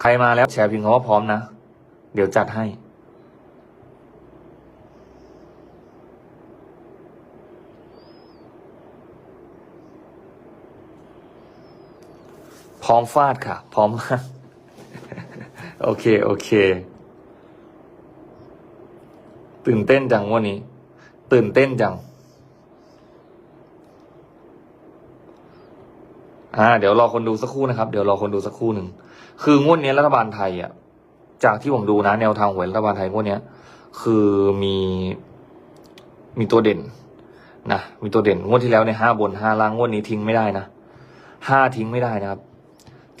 ใครมาแล้วแชร์พิมพ์คำว่าพร้อมนะ เดี๋ยวจัดให้ พร้อมฟาดค่ะ พร้อมโอเค โอเค ตื่นเต้นจังวันนี้ ตื่นเต้นจัง อ่าเดี๋ยวรอคนดูสักครู่นะครับ เดี๋ยวรอคนดูสักครู่หนึ่ง คืองวดนี้รัฐบาลไทยอะ จากที่ผมดูนะ แนวทางหวยรัฐบาลไทยงวดนี้ย คือมีมีตัวเด่นนะมีตัวเด่นงวดที่แล้วเนี่ยห้าบนห้าล่างงวดนี้ทิ้งไม่ได้นะห้าทิ้งไม่ได้นะครับ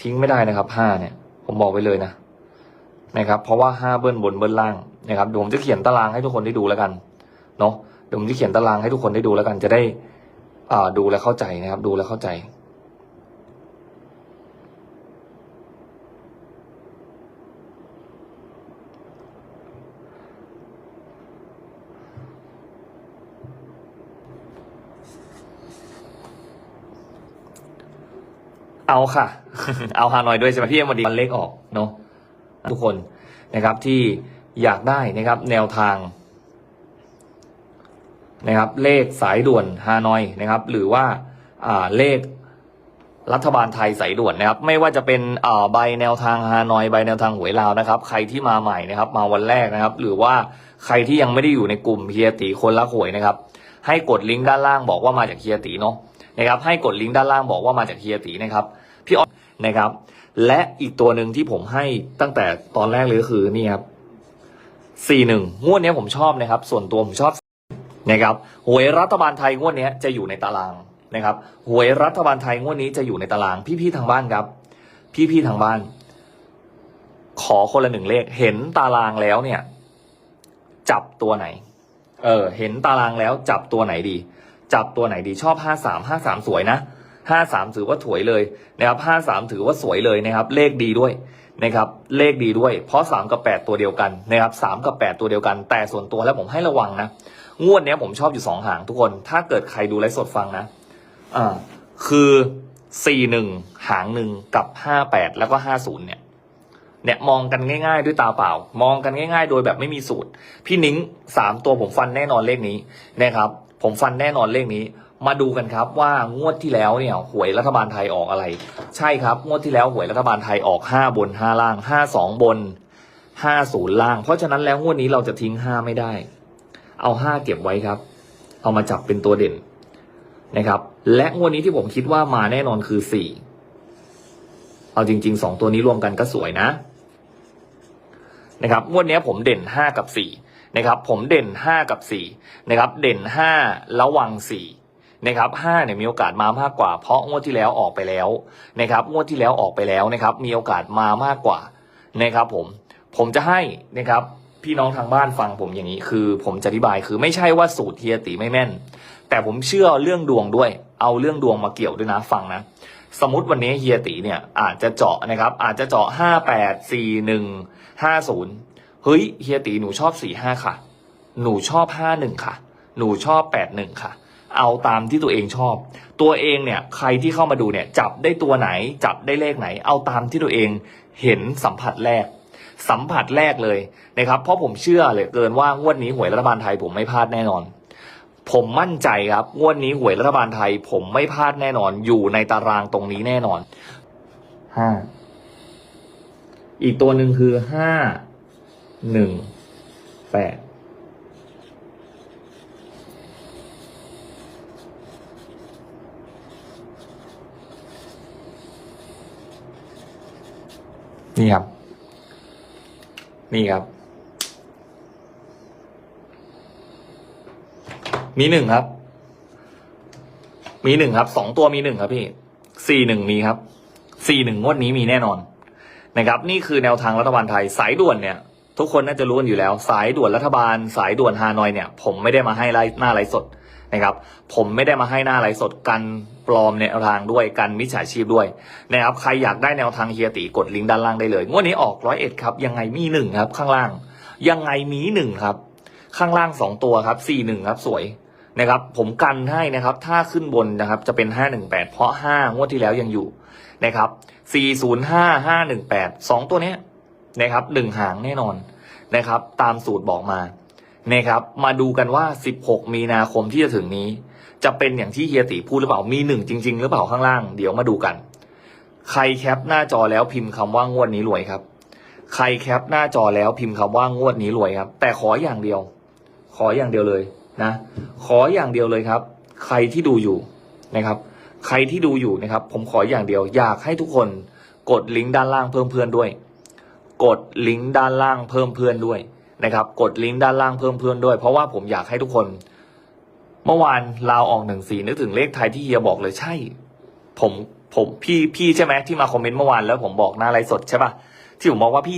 ทิ้งไม่ได้นะครับห้าเนี่ย ผมบอกไว้เลยนะนะครับ เพราะว่าห้าเบิ้ลบนเบิ้ลล่างนะครับเดี๋ยวผมจะเขียนตารางให้ทุกคนได้ดูแล้วกันเนาะเดี๋ยวผมจะเขียนตารางให้ทุกคนได้ดูแล้วกัน จะได้อ่าดูแลวเข้าใจนะครับ ดูแลวเข้าใจ เอาค่ะ เอาฮานอยด้วยใช่ไหมพี่เอ็มวันดีวันเลขออกเนาะทุกคนนะครับที่อยากได้นะครับ แนวทาง นะครับ เลขสายด่วนฮานอยนะครับ หรือว่าอ่าเลขรัฐบาลไทยสายด่วนนะครับ ไม่ว่าจะเป็นอ่าใบแนวทางฮานอยใบแนวทางหวยลาวนะครับ ใครที่มาใหม่นะครับ มาวันแรกนะครับ หรือว่าใครที่ยังไม่ได้อยู่ในกลุ่มเฮียตีคนละหวยนะครับ ให้กดลิงก์ด้านล่างบอกว่ามาจากเฮียตีเนาะ นะครับให้กดลิงก์ด้านล่างบอกว่ามาจากเฮียตีนะครับพี่ออสนะครับและอีกตัวหนึ่งที่ผมให้ตั้งแต่ตอนแรกเลยก็คือนี่ครับสี่หนึ่งงวดนี้ผมชอบนะครับ ส่วนตัวผมชอบนะครับหวยรัฐบาลไทยงวดนี้จะอยู่ในตารางนะครับหวยรัฐบาลไทยงวดนี้จะอยู่ในตารางพี่ๆทางบ้านครับ พี่ๆทางบ้าน ขอคนละหนึ่งเลข เห็นตารางแล้วเนี่ย จับตัวไหน เออ เห็นตารางแล้วจับตัวไหนดี จับตัวไหนดีชอบห้าสามห้าสามสวยนะห้าสามถือว่าถวยเลยนะครับห้าสามถือว่าสวยเลยนะครับ เลขดีด้วยนะครับเลขดีด้วย เพราะสามกับแปดตัวเดียวกันนะครับสามกับแปดตัวเดียวกัน แต่ส่วนตัวแล้วผมให้ระวังนะงวดนี้ผมชอบอยู่สองหางทุกคน ถ้าเกิดใครดูไลฟ์สดฟังนะอ่าคือสี่หนึ่งหางหนึ่งกับห้าแปดแล้วก็ห้าศูนย์เนี่ยเนี่ยมองกันง่ายๆ ด้วยตาเปล่า มองกันง่าย ๆ โดยแบบไม่มีสูตร พี่นิ้งสามตัวผมฟันแน่นอนเลขนี้นะครับ ผมฟันแน่นอนเลขนี้ มาดูกันครับว่างวดที่แล้วเนี่ยหวยรัฐบาลไทยออกอะไร ใช่ครับ งวดที่แล้วหวยรัฐบาลไทยออกห้าบนห้าล่างห้าสองบนห้าศูนย์ล่าง เพราะฉะนั้นแล้วงวดนี้เราจะทิ้งห้าไม่ได้ เอาห้าเก็บไว้ครับ เอามาจับเป็นตัวเด่นนะครับ และงวดนี้ที่ผมคิดว่ามาแน่นอนคือสี่เอาจริงๆสองตัวนี้รวมกันก็สวยนะนะครับงวดนี้ผมเด่นห้ากับสี่ นะครับผมเด่นห้ากับสี่นะครับ เด่นห้าระวังสี่นะครับห้าเนี่ยมีโอกาสมามากกว่า เพราะงวดที่แล้วออกไปแล้วนะครับงวดที่แล้วออกไปแล้วนะครับมีโอกาสมามากกว่านะครับผมผมจะให้นะครับพี่น้องทางบ้านฟังผมอย่างนี้คือ ผมจะอธิบายคือไม่ใช่ว่าสูตรเฮียตีไม่แม่น แต่ผมเชื่อเรื่องดวงด้วย เอาเรื่องดวงมาเกี่ยวด้วยนะฟังนะสมมติวันนี้เฮียตีเนี่ยอาจจะเจาะนะครับอาจจะเจาะห้าแปดสี่หนึ่งห้าศูนย์ เฮ้ยเฮียตีหนูชอบสี่ห้าค่ะ หนูชอบห้าหนึ่งค่ะ หนูชอบแปดหนึ่งค่ะ เอาตามที่ตัวเองชอบ ตัวเองเนี่ยใครที่เข้ามาดูเนี่ยจับได้ตัวไหน จับได้เลขไหน เอาตามที่ตัวเองเห็นสัมผัสแรก สัมผัสแรกเลยนะครับเพราะผมเชื่อเลยเกินว่างวดนี้หวยรัฐบาลไทยผมไม่พลาดแน่นอนผมมั่นใจครับงวดนี้หวยรัฐบาลไทย ผมไม่พลาดแน่นอน อยู่ในตารางตรงนี้แน่นอนห้าอีกตัวหนึ่งคือห้า หนึ่งแปดนี่ครับ นี่ครับ มีหนึ่งครับ มีหนึ่งครับ สองตัวมีหนึ่งครับพี่สี่หนึ่งมีครับสี่หนึ่งงวดนี้มีแน่นอนนะครับ นี่คือแนวทางรัฐบาลไทยสายด่วนเนี่ย ทุกคนน่าจะรู้กันอยู่แล้ว สายด่วนรัฐบาล สายด่วนฮานอยเนี่ย ผมไม่ได้มาให้ไลหน้าไลฟ์สดนะครับ ผมไม่ได้มาให้หน้าไลฟ์สดกันปลอมแนวทางด้วยกันมิจฉาชีพด้วยนะครับใครอยากได้แนวทางเฮียตีกดลิงก์ด้านล่างได้เลยงวดนี้ออกร้อยเอ็ดครับยังไงมีหนึ่งครับ ข้างล่าง ยังไงมีหนึ่งครับ ข้างล่างสองตัวครับสี่หนึ่งครับสวยนะครับผมกันให้นะครับถ้าขึ้นบนนะครับจะเป็น 518 เพราะ 5 งวดที่แล้วยังอยู่นะครับ405 518 2 ตัวเนี้ย นะครับหนึ่งหางแน่นอนนะครับ ตามสูตรบอกมานะครับ มาดูกันว่า 16 มีนาคมที่จะถึงนี้ จะเป็นอย่างที่เฮียติพูดหรือเปล่ามีหนึ่งจริง ๆ หรือเปล่าข้างล่างเดี๋ยวมาดูกัน ใครแคปหน้าจอแล้วพิมพ์คำว่างวดนี้รวยครับ ใครแคปหน้าจอแล้วพิมพ์คำว่างวดนี้รวยครับ แต่ขออย่างเดียว ขออย่างเดียวเลยนะ ขออย่างเดียวเลยครับ ใครที่ดูอยู่นะครับ ใครที่ดูอยู่นะครับ ผมขออย่างเดียวอยากให้ทุกคนกดลิงก์ด้านล่างเพิ่มเพื่อนด้วย กดลิงก์ด้านล่างเพิ่มเพื่อนด้วยนะครับ กดลิงก์ด้านล่างเพิ่มเพื่อนด้วย เพราะว่าผมอยากให้ทุกคน เมื่อวานลาวออกหนึ่งสี่นึกถึงเลขไทยที่เฮียบอกเลยใช่ ผมผมพี่พี่ใช่ไหมที่มาคอมเมนต์เมื่อวานแล้วผมบอกหน้าไลฟ์สดใช่ปะที่ผมบอกว่าพี่